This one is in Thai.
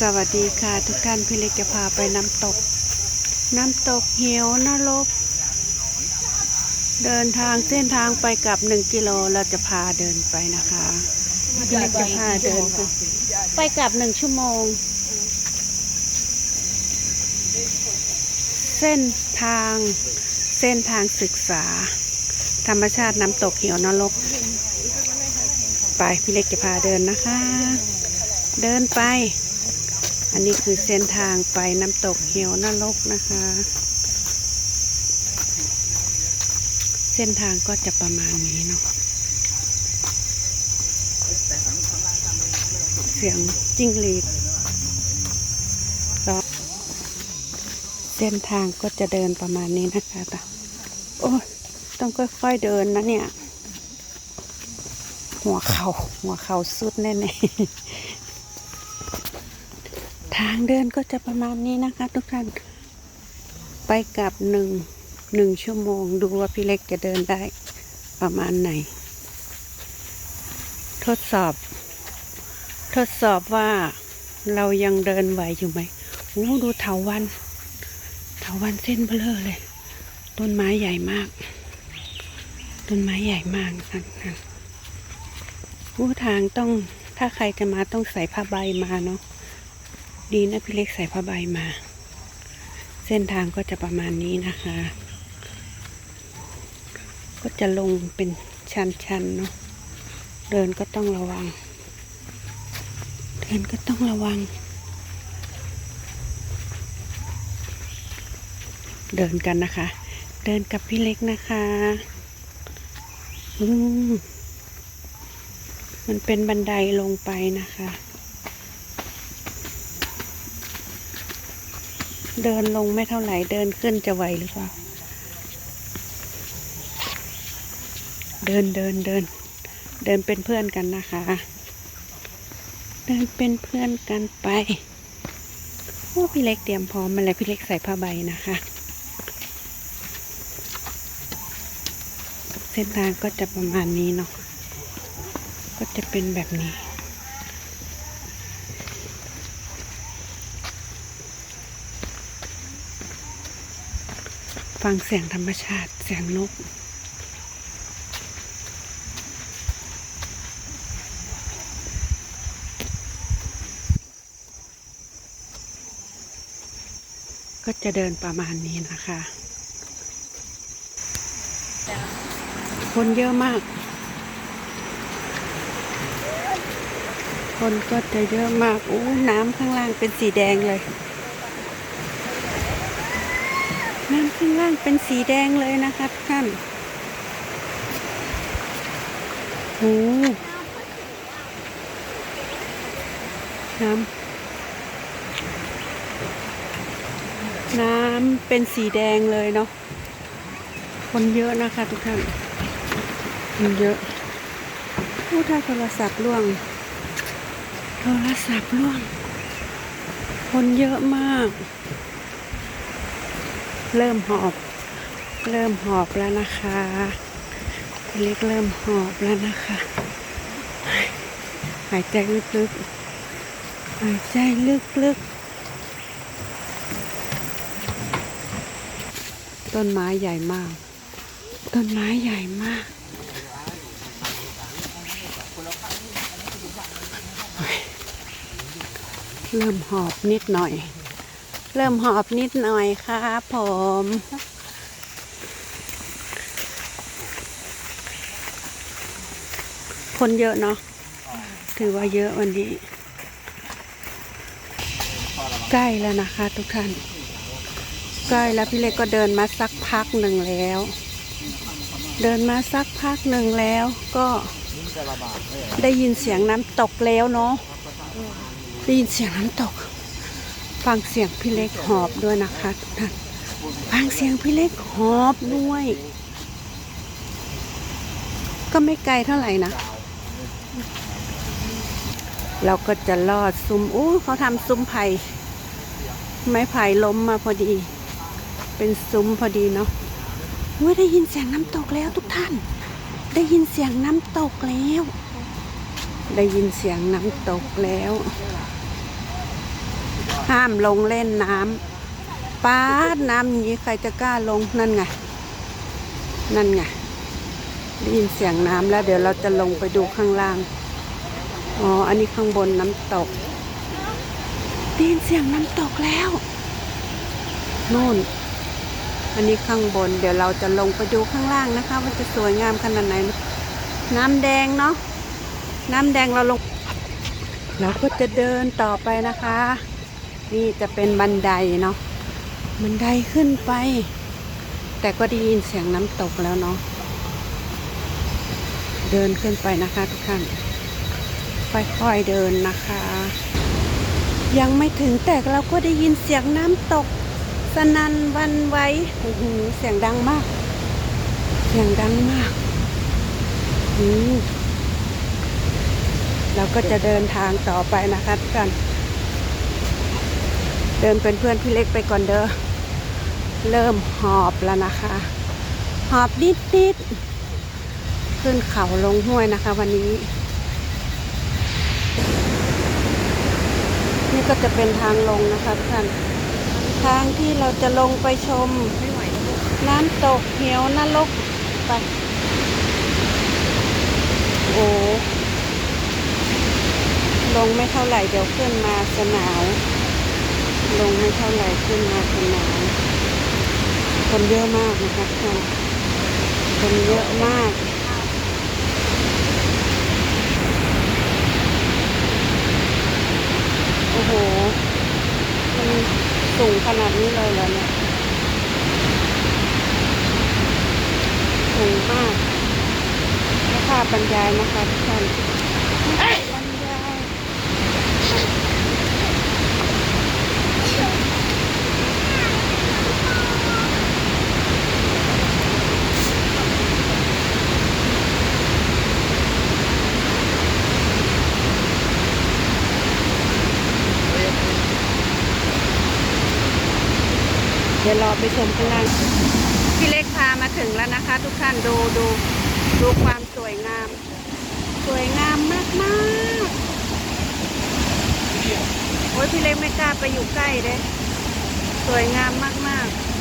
สวัสดีค่ะทุกท่านพี่เล็กจะพาไปน้ำตก น้ำตกเหวนรก เดินทางเส้นทางไปกลับหนึ่งกิโลเราจะพาเดินไปนะคะพี่เล็กจะพาเดินไปไปกลับหนึ่งชั่วโมง เส้นทางเส้นทางศึกษา ธรรมชาติน้ำตกเหวนรก ไปพี่เล็กจะพาเดินนะคะ เดินไป อันนี้คือเส้นทางไปน้ำตกเหวนรกนะคะ เส้นทางก็จะประมาณนี้เนาะเสียงจิ้งหรีดเส้นทางก็จะเดินประมาณนี้นะคะแต่โอ้ต้องค่อยๆเดินนะเนี่ย หัวเขา่าหัวเข่าสุดแน่ๆ ทางเดินก็จะประมาณนี้นะคะ ทุกท่านไปกับหนึ่งหนึ่งชั่วโมงดูว่าพี่เล็กจะเดินได้ประมาณไหน ทดสอบ ทดสอบว่าเรายังเดินไหวอยู่ไหมโอ้ดูเถาวันเถาวันเส้นเบลอเลย ต้นไม้ใหญ่มาก ต้นไม้ใหญ่มากนะคะผู้ทางต้องถ้าใครจะมาต้องใส่ผ้าใบมาเนาะ ดีนะพี่เล็กใส่ผ้าใบมา เส้นทางก็จะประมาณนี้นะคะ ก็จะลงเป็นชันๆเนาะเดินก็ต้องระวัง เดินก็ต้องระวัง เดินกันนะคะ เดินกับพี่เล็กนะคะอืมมันเป็นบันไดลงไปนะคะ เดินลงไม่เท่าไหร่เดินขึ้นจะไหวหรือเปล่า เดินเดินเดิน เดินเป็นเพื่อนกันนะคะ เดินเป็นเพื่อนกันไปโอ้พี่เล็กเตรียมพร้อมมาแล้วพี่เล็กใส่ผ้าใบนะคะ เส้นทางก็จะประมาณนี้เนาะก็จะเป็นแบบนี้ ฟังเสียงธรรมชาติเสียงนกก็จะเดินประมาณนี้นะคะ คนเยอะมาก คนก็จะเยอะมากอู้น้ำข้างล่างเป็นสีแดงเลย น้ำข้างล่างเป็นสีแดงเลยนะคะทุกท่านโอ้น้ำน้ำเป็นสีแดงเลยเนาะ คนเยอะนะคะทุกท่าน คนเยอะผู้ถ้าโทรศัพท์ล่วง โทรศัพท์ล่วง คนเยอะมาก เริ่มหอบ เริ่มหอบแล้วนะคะเล็กเริ่มหอบแล้วนะคะ หายใจลึกๆ หายใจลึกๆ ต้นไม้ใหญ่มาก ต้นไม้ใหญ่มากเริ่มหอบนิดหน่อย เริ่มหอบนิดหน่อยครับผมคนเยอะเนาะถือว่าเยอะวันนี้ ใกล้แล้วนะคะทุกท่าน ใกล้แล้วพี่เล็กก็เดินมาสักพักหนึ่งแล้ว เดินมาสักพักหนึ่งแล้วก็ได้ยินเสียงน้ำตกแล้วเนาะได้ยินเสียงน้ำตก ฟังเสียงพี่เล็กหอบด้วยนะคะทุกท่านฟังเสียงพี่เล็กหอบด้วย ก็ไม่ไกลเท่าไหร่นะ เราก็จะลอดซุ้มอู้เขาทำซุ้มไผ่ไม้ไผ่ล้มมาพอดี เป็นซุ้มพอดีเนาะเว้ยได้ยินเสียงน้ำตกแล้วทุกท่าน ได้ยินเสียงน้ำตกแล้ว ได้ยินเสียงน้ำตกแล้ว ห้ามลงเล่นน้ำป้าดน้ำอย่างนี้ใครจะกล้าลงนั่นไง นั่นไงได้ยินเสียงน้ำแล้วเดี๋ยวเราจะลงไปดูข้างล่าง อ๋อ อันนี้ข้างบนน้ำตกได้ยินเสียงน้ำตกแล้วนู่น อันนี้ข้างบน เดี๋ยวเราจะลงไปดูข้างล่างนะคะว่าจะสวยงามขนาดไหน น้ำแดงเนาะ น้ำแดงเราลง เราก็จะเดินต่อไปนะคะ นี่จะเป็นบันไดเนาะบันไดขึ้นไป แต่ก็ได้ยินเสียงน้ำตกแล้วเนาะเดินขึ้นไปนะคะทุกท่านค่อยๆเดินนะคะ ยังไม่ถึงแต่เราก็ได้ยินเสียงน้ำตก สนั่นวันไวโอ้โหเสียงดังมาก เสียงดังมากอืมเราก็จะเดินทางต่อไปนะคะทุกท่าน เดินเป็นเพื่อนพี่เล็กไปก่อนเด้อ เริ่มหอบแล้วนะคะ หอบนิดนิดๆขึ้นเขาลงห้วยนะคะวันนี้ นี่ก็จะเป็นทางลงนะคะทุกท่าน ทางที่เราจะลงไปชม น้ำตกเหวนรกไป โอ้ลงไม่เท่าไหร่เดี๋ยวขึ้นมาจะหนาว ลงไม่เท่าไหร่ขึ้นมาจะหนาวคนเยอะมากนะคะทุกคนคนเยอะมากโอ้โหมันสูงขนาดนี้เลยเหรอเนี่ยสูงมากและภาพบรรยายนะคะทุกท่านบรรยายเดี๋ยวรอไปชมข้างล่างพี่เล็กพามาถึงแล้วนะคะ ทุกท่านดูดูดูความสวยงาม สวยงามมากมากโอ้ยพี่เล็กไม่กล้าไปอยู่ใกล้เลยสวยงามมากมากๆ